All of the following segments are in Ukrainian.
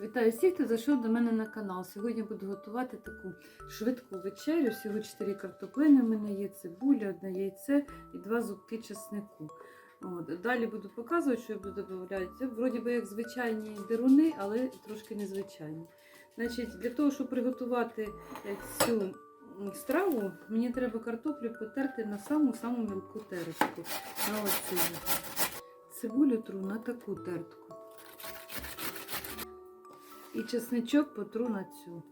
Вітаю всіх, хто зайшов до мене на канал. Сьогодні буду готувати таку швидку вечерю. Всього 4 картоплини. У мене є цибуля, одне яйце і два зубки чеснику. От. Далі буду показувати, що я буду додавати. Це вроді би як звичайні деруни, але трошки незвичайні. Значить, для того, щоб приготувати е, цю страву, мені треба картоплю потерти на саму-саму мілку терочку. На оцю. Цибулю тру на таку тертку. І чесничок потру на цю.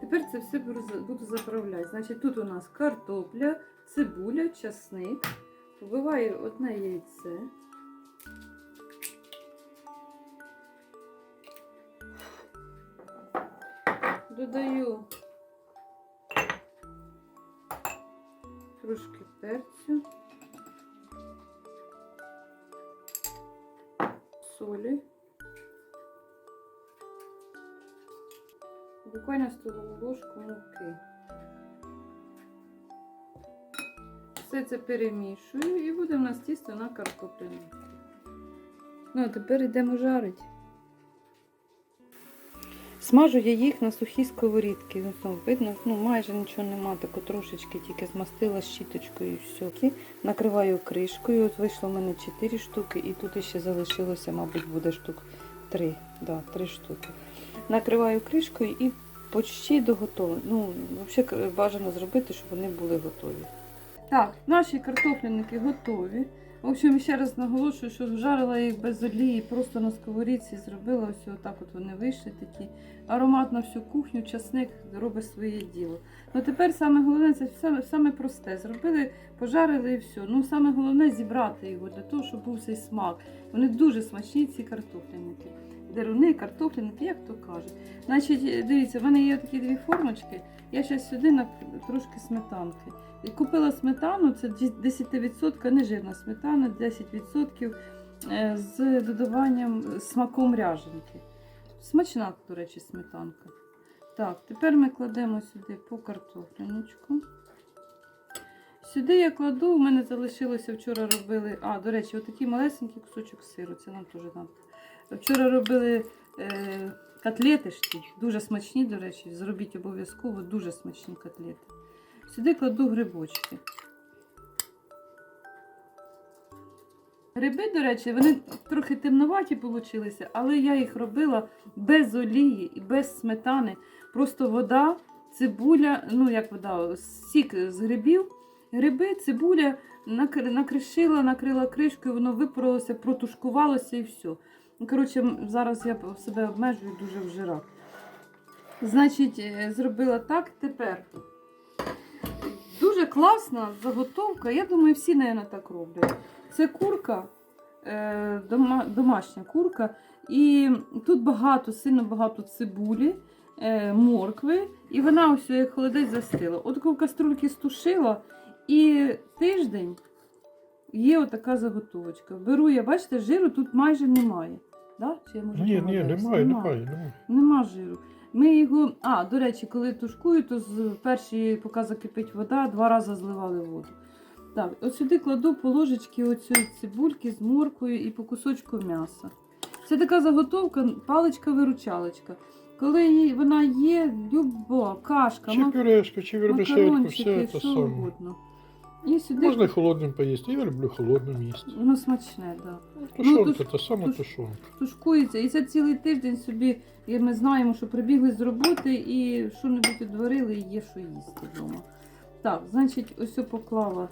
Тепер це все буду за- заправляти. Значить, тут у нас картопля, цибуля, часник. Вбиваю одне яйце. Додаю трошки перцю, солі, буквально столову ложку муки. Все це перемішую і буде в нас тісто на картопляну. Ну, а тепер йдемо жарити. Смажу я їх на сухій сковорідці. Ну, видно, ну майже нічого нема, тако трошечки тільки змастила щіточкою і все. Накриваю кришкою. От вийшло в мене 4 штуки, і тут ще залишилося, мабуть, буде штук 3. Да, 3 штуки. Накриваю кришкою і почти доготовлено. Ну, взагалі бажано зробити, щоб вони були готові. Так, наші картопляники готові. В общем, ще раз наголошую, що жарила їх без олії, просто на сковорідці зробила ось отак от вони вийшли такі. Аромат на всю кухню, часник робить своє діло. Ну тепер саме головне це саме, саме просте. Зробили, пожарили і все. Ну саме головне зібрати його для того, щоб був цей смак. Вони дуже смачні, ці картопляники. Деруни, картопляники, як то кажуть. Значить, дивіться, в мене є такі дві формочки. Я зараз сюди на трошки сметанки. Купила сметану, це 10% нежирна сметана, 10% е, з додаванням смаком ряженки. Смачна, до речі, сметанка. Так, тепер ми кладемо сюди по картопляночку. Сюди я кладу, у мене залишилося вчора робили. А, до речі, отакий малесенький кусочок сиру, це нам теж треба. Вчора робили е, котлети дуже смачні, до речі, зробіть обов'язково дуже смачні котлети. Сюди кладу грибочки. Гриби, до речі, вони трохи темноваті получилися, але я їх робила без олії і без сметани. Просто вода, цибуля, ну як вода, сік з грибів, гриби, цибуля накришила, накрила кришкою, воно випарилося, протушкувалося і все. Коротше, зараз я себе обмежую дуже в жирах. Значить, е, зробила так тепер. Дуже класна заготовка. Я думаю, всі, мабуть, так роблять. Це курка, е, домашня курка. І тут багато, сильно багато цибулі, е, моркви. І вона ось як холодець застила. От в каструльки стушила, і тиждень є отака заготовочка. Беру я, бачите, жиру тут майже немає. Да? Чи я можу Ні, ні, немає, Нема. немає, немає. Нема жиру. Ми його. А, до речі, коли тушкую, то з перші, поки закипить вода, два рази зливали воду. Так, от сюди кладу по ложечки оцієї цибульки з моркою і по кусочку м'яса. Це така заготовка, паличка-виручалочка. Коли її- вона є, люба, кашка, Чи мак- пюрешку, чи макарончики, все це що саме. угодно. І сюди Можна і холодним поїсти. Я люблю холодним їсти. воно смачне, так. Да. Тушонка, туш- та сама туш- тушонка. тушкується. І це цілий тиждень собі, і ми знаємо, що прибігли з роботи і що-небудь відварили, і є що їсти вдома. Так, значить, ось я поклала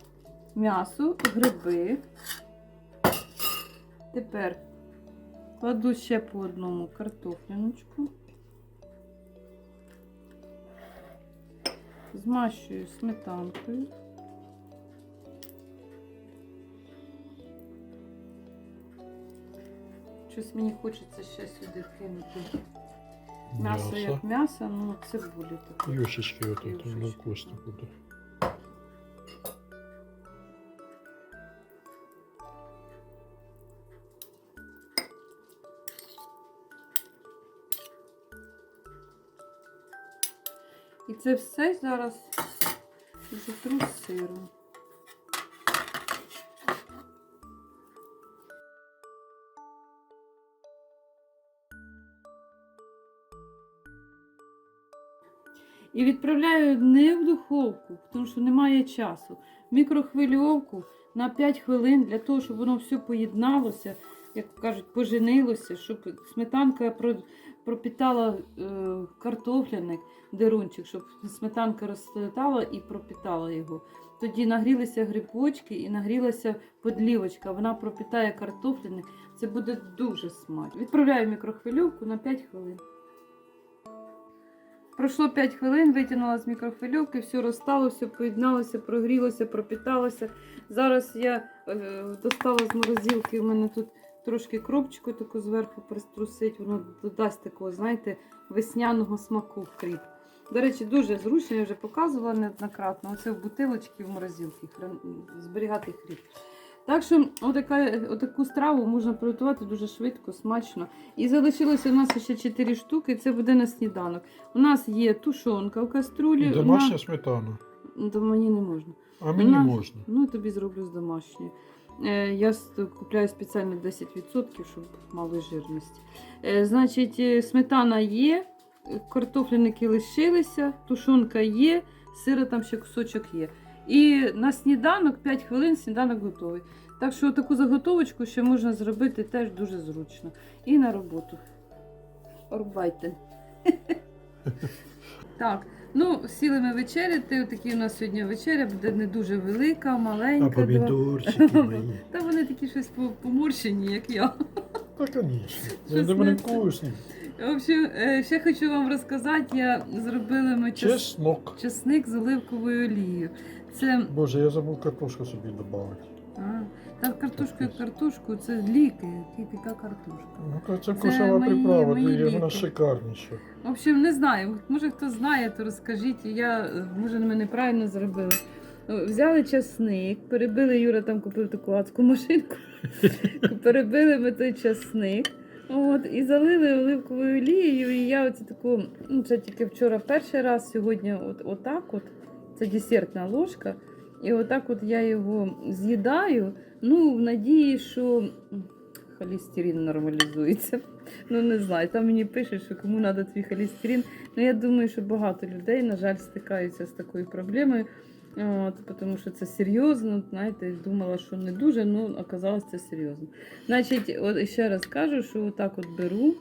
м'ясо, гриби. Тепер кладу ще по одному картопляночку. Змащую сметанкою. Щось мені хочеться ще сюди кинути. М'ясо як м'ясо, ну цибулі таке. Юшечки от это, ну вкусно буде. І це все зараз Затру сиром. І відправляю не в духовку, тому що немає часу. Мікрохвильовку на 5 хвилин для того, щоб воно все поєдналося, як кажуть, поженилося, щоб сметанка пропітала е, картофляник, дерунчик, щоб сметанка розтала і пропітала його. Тоді нагрілися грибочки і нагрілася подлівочка. Вона пропітає картофляник. Це буде дуже смачно. Відправляю мікрохвильовку на 5 хвилин. Пройшло 5 хвилин, витягнула з мікрохвильовки, все розстало, все поєдналося, прогрілося, пропіталося. Зараз я е, достала з морозилки, у мене тут трошки кропчику таку зверху приструсить, воно додасть такого, знаєте, весняного смаку в хліб. До речі, дуже зручно, я вже показувала неоднократно. Оце в бутилочці в морозилці зберігати хліб. Так що отака, отаку страву можна приготувати дуже швидко, смачно. І залишилося у нас ще 4 штуки, це буде на сніданок. У нас є тушонка в каструлі. Домашня сметана. То мені не можна. А мені Вона- можна. Ну, тобі зроблю з домашньої. Е, я купляю спеціально 10%, щоб мало жирності. Е, значить, е, сметана є, картофляники лишилися, тушонка є, сира там ще кусочок є. І на сніданок 5 хвилин сніданок готовий. Так що таку заготовочку ще можна зробити теж дуже зручно. І на роботу. Орбайте. Так, ну сіли ми вечеряти. Отакі у нас сьогодні вечеря буде не дуже велика, маленька. А помідорчики мої. Та вони такі щось по- поморщені, як я. Та, звісно. Вони вкусні. В общем, е, ще хочу вам розказати, я зробила ми. Чеснок. чесник з оливковою олією. Це Боже, я забув картошку собі додати. а, та картошку як картошку, це ліки, яка картошка. Ну, то це вкусова мої- приправа, мої де вона ліки. шикарніша. В общем, не знаю. Може хто знає, то розкажіть. Я е, може ми неправильно зробили. Взяли часник, перебили Юра там купив таку адську машинку. перебили ми той часник. От, і залили оливковою олією. І я оце таку, ну це тільки вчора перший раз, сьогодні от, отак от. Це десертна ложка. І отак от я його з'їдаю. Ну, в надії, що холестерин нормалізується. Ну, не знаю. Там мені пишуть, що кому треба твій холестерин. Ну, я думаю, що багато людей, на жаль, стикаються з такою проблемою. От, тому що це серйозно, знаєте, думала, що не дуже, ну оказалось це серйозно. Значить, от ще раз кажу, що отак от беру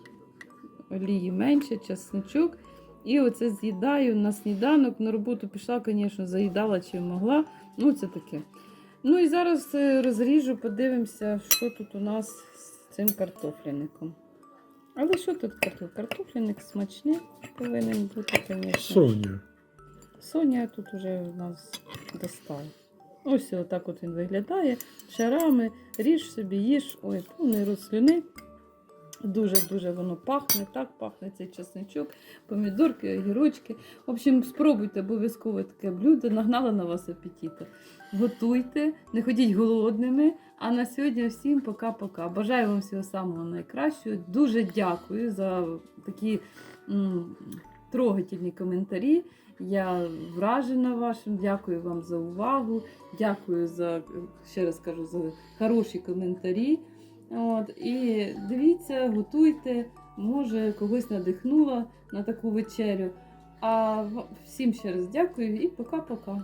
олії менше, часничок, і оце з'їдаю на сніданок. На роботу пішла, звісно, заїдала чим могла. Ну, це таке. Ну і зараз е, розріжу, подивимося, що тут у нас з цим картофляником. Але що тут картоф? Картофляник смачний повинен бути, звісно. Соня. Соня тут уже у нас достала. Ось отак от він виглядає. Шарами, ріж собі, їж. Ой, повний рот слюни. Дуже-дуже воно пахне, так пахне цей чесничок, помідорки, огірочки. В общем, спробуйте обов'язково таке блюдо, нагнала на вас апетиту. Готуйте, не ходіть голодними. А на сьогодні всім пока-пока. Бажаю вам всього самого найкращого. Дуже дякую за такі м, трогательні коментарі. Я вражена вашим. Дякую вам за увагу. Дякую за ще раз кажу за хороші коментарі. От, і дивіться, готуйте, може когось надихнула на таку вечерю. А всім ще раз дякую і пока-пока.